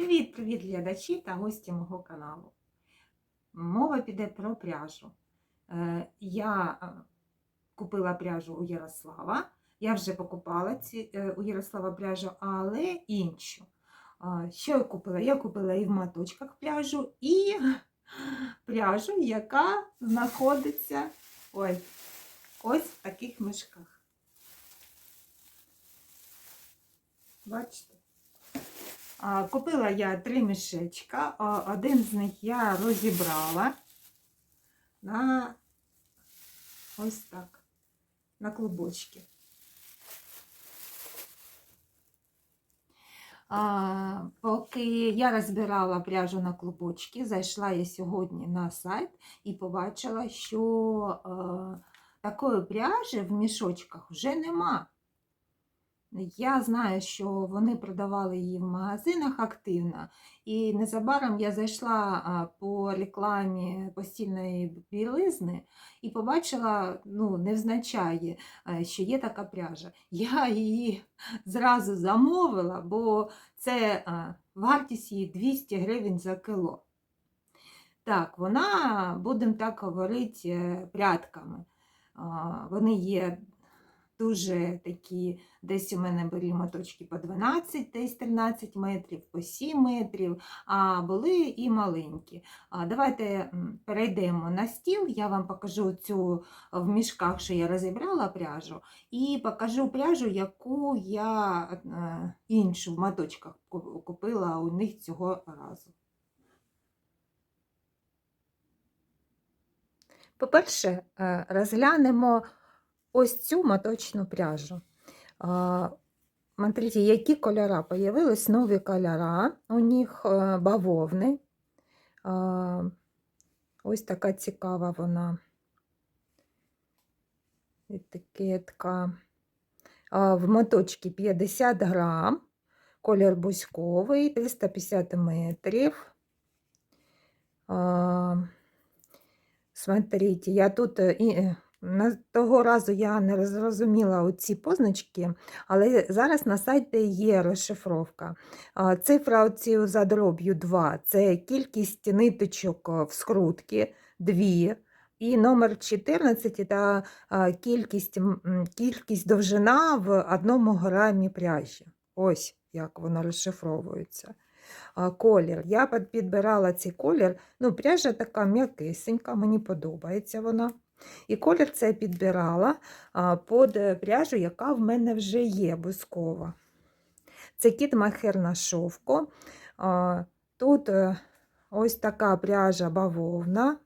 Привіт-привіт, глядачі та гості мого каналу. Мова піде про пряжу. Е, Я е, купила пряжу у Ярослава. Я вже покупала ці, е, у Ярослава пряжу, але іншу. Що я купила? Я купила і в маточках пряжу, і пряжу, яка знаходиться ой, ось в таких мішках. Бачите? А, Купила я три мішечка. Один з них я розібрала на ось так, на клубочки. А, поки я розбирала пряжу на клубочки, зайшла я сьогодні на сайт і побачила, що е, такої пряжі в мішочках вже нема. Я знаю, що вони продавали її в магазинах активно, і незабаром я зайшла по рекламі постільної білизни і побачила, ну, невзначає, що є така пряжа. Я її зразу замовила, бо це вартість її 200 гривень за кіло. Так, вона, будемо так говорити, е, прядками. Вони є дуже такі, десь у мене були моточки по 12, десь 13 метрів, по 7 метрів, а були і маленькі. Давайте перейдемо на стіл, я вам покажу цю в мішках, що я розібрала пряжу, і покажу пряжу, яку я е, іншу в моточках купила у них цього разу. По-перше, е, розглянемо ось цю моточну пряжу. Смотрите, які кольора появились, нові кольора. У них е, бавовни. Ось така цікава вона. Етикетка. В моточці 50 грам, колір бузьковий, 350 метрів. Смотрите, я тут е, е, того разу я не зрозуміла оці позначки, але зараз на сайті є розшифровка. Цифра оці за дроб'ю 2 це кількість ниточок е, в скрутці 2. І номер 14 та кількість, м, м, кількість довжина в одному грамі пряжі. Ось як воно розшифровується. Колір. Я підбирала цей колір. Ну, пряжа така м'якисенька, мені подобається вона. І колір це підбирала під пряжу, яка в мене вже є бускова. Це кіт махер на шовку. Тут е, ось така пряжа бавовна.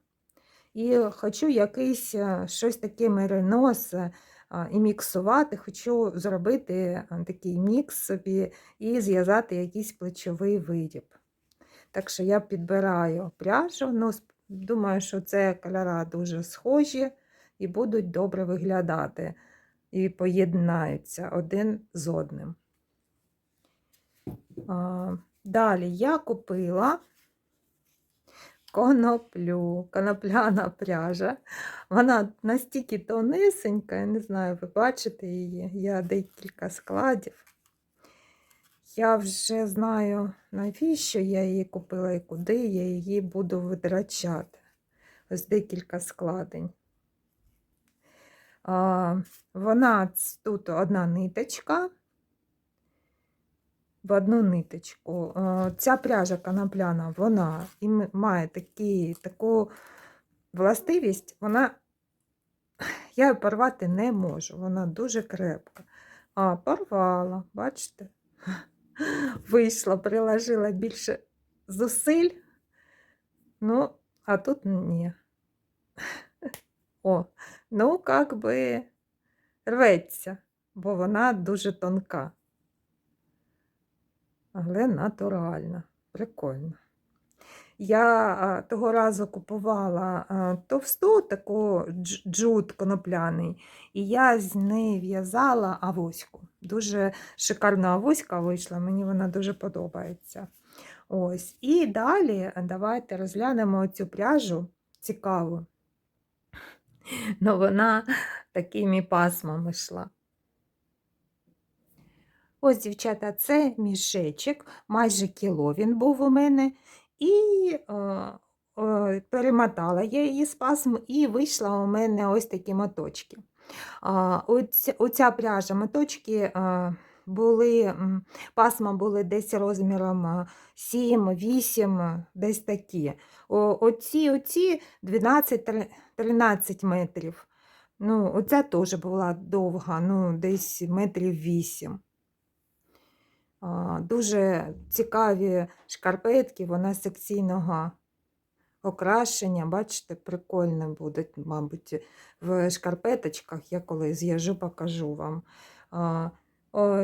І хочу якийсь е, щось таке меринос е, і міксувати. Хочу зробити такий мікс собі і зв'язати якийсь плечовий виріб. Так що я підбираю пряжу. Ну, думаю, що це кольори дуже схожі і будуть добре виглядати. І поєднаються один з одним. Далі я купила коноплю, конопляна пряжа. Вона настільки тонисенька, я не знаю, ви бачите її, я декілька складів. Я вже знаю, навіщо я її купила і куди я її буду витрачати. Ось декілька складень. А, вона тут одна ниточка. В одну ниточку. А, Ця пряжа конопляна, вона ім- має такі, таку властивість, вона я її порвати не можу, вона дуже крепка. А, порвала, бачите? Вийшла, приложила більше зусиль. Ну, а тут ні. О, ну, як би рветься, бо вона дуже тонка. Але натуральна, прикольно. Я того разу купувала товсту таку дж- джут конопляний, і я з неї в'язала авоську. Дуже шикарна авоська вийшла, мені вона дуже подобається. Ось. І далі давайте розглянемо цю пряжу цікаву. Ну, вона такими пасмами йшла. Ось, дівчата, це мішечок, майже кіло він був у мене. І е, е, перемотала я її з пасм, і вийшла у мене ось такі моточки. Оця, оця пряжа моточки були, пасма були десь розміром е, 7-8, десь такі. Оці, оці 12-13 метрів. Ну, оця теж була довга, ну, десь метрів 8. Дуже цікаві шкарпетки, вона секційного окрашення. Бачите, прикольно буде, мабуть, в шкарпеточках. Я коли з'їжджу, покажу вам.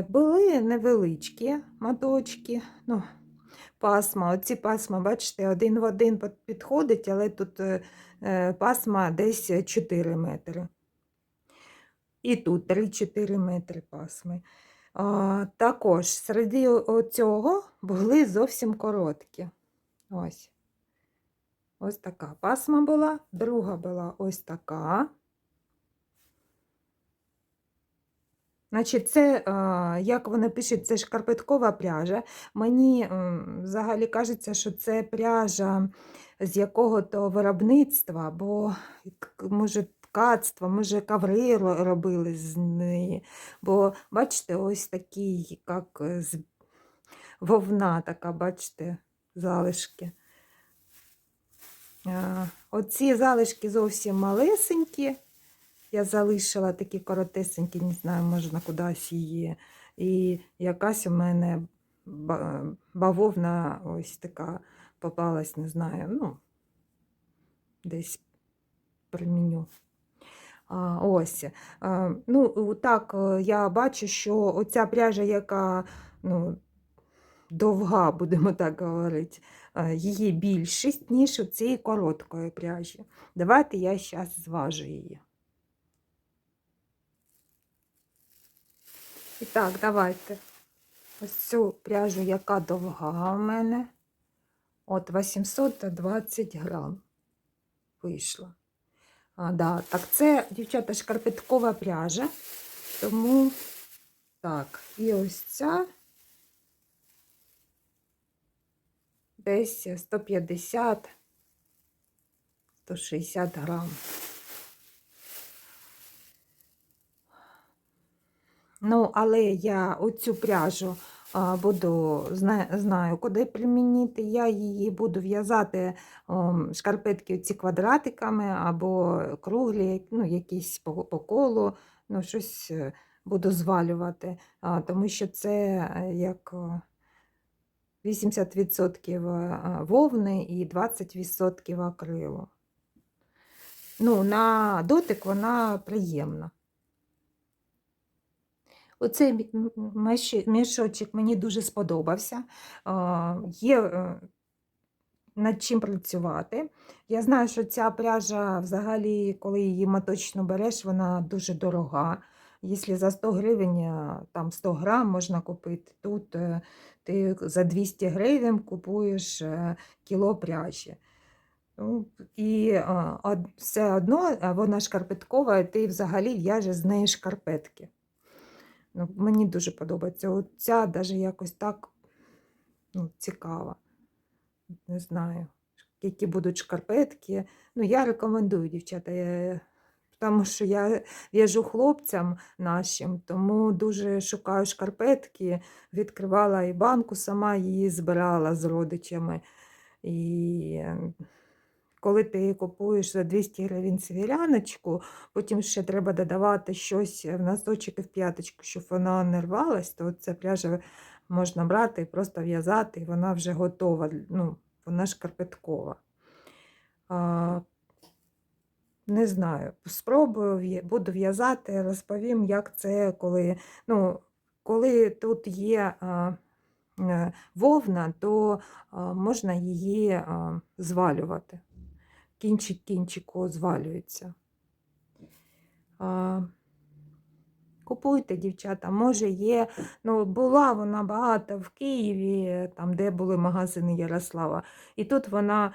Були невеличкі моточки, ну, пасма. Оці пасма, бачите, один в один підходить, але тут е, е, пасма десь 4 метри. І тут 3-4 метри пасми. Також серед цього були зовсім короткі. Ось. Ось така пасма була, друга була ось така. Значить, це, як вони пишуть, це шкарпеткова пряжа. Мені взагалі кажеться, що це пряжа з якого-то виробництва, бо може ткацтво, може коври ро- робили з неї. Бо бачите, ось такий, як е, з вовна така, бачите, залишки. А, Оці залишки зовсім малесенькі. Я залишила такі коротесенькі, не знаю, можна кудись її. І якась у мене бавовна ось така попалась, не знаю, ну, десь приміню. Ось. А, ну, так, е, я бачу, що оця пряжа, яка ну, довга, будемо так говорити, е, її більшість, ніж у цієї короткої пряжі. Давайте я зараз зважу її. І так, давайте. Ось цю пряжу, яка довга у мене. От 820 грам вийшла. А, да, так, це, дівчата, шкарпеткова пряжа. Тому так, і ось ця десь 150 160 грам. Ну, але я оцю пряжу буду зна- знаю, куди примінити. Я її буду в'язати шкарпетки ці квадратиками або круглі, ну, якісь по, по колу, ну, щось е, буду звалювати, тому що це е, як 80% е, вовни і 20% акрилу. Ну, на дотик вона приємна. Оцей мішочок мені дуже сподобався. Є е, над чим працювати. Я знаю, що ця пряжа, взагалі, коли її моточно береш, вона дуже дорога. Якщо за 100 гривень, е, там 100 грам можна купити, тут е, ти за 200 гривень купуєш е, кіло пряжі. Ну, І е, все одно е, вона шкарпеткова, і ти взагалі в'яжеш з неї шкарпетки. Ну, мені дуже подобається. Оця навіть якось так ну, цікава. Не знаю, які будуть шкарпетки. Ну, я рекомендую, дівчата, я, тому що я в'яжу хлопцям нашим, тому дуже шукаю шкарпетки. Відкривала і банку, сама її збирала з родичами. І е, коли ти купуєш за 200 гривень свіляночку, потім ще треба додавати щось в носочок і в п'яточку, щоб вона не рвалась, то ця пряжа можна брати і просто в'язати, і вона вже готова. Ну, вона шкарпеткова. Не знаю, спробую, буду в'язати, розповім, як це, коли, ну, коли тут є е, вовна, то можна її звалювати. Кінчик кінчику звалюється. Купуйте, дівчата, може є. Ну, була вона багато в Києві, там, де були магазини Ярослава. І тут вона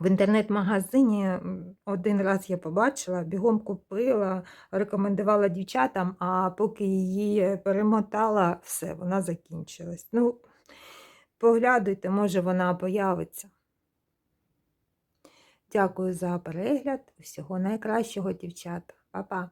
В інтернет-магазині один раз я побачила, бігом купила, рекомендувала дівчатам, а поки її перемотала, все, вона закінчилась. Ну, поглядуйте, може вона появиться. Дякую за перегляд. Всього найкращого, дівчата. Па-па.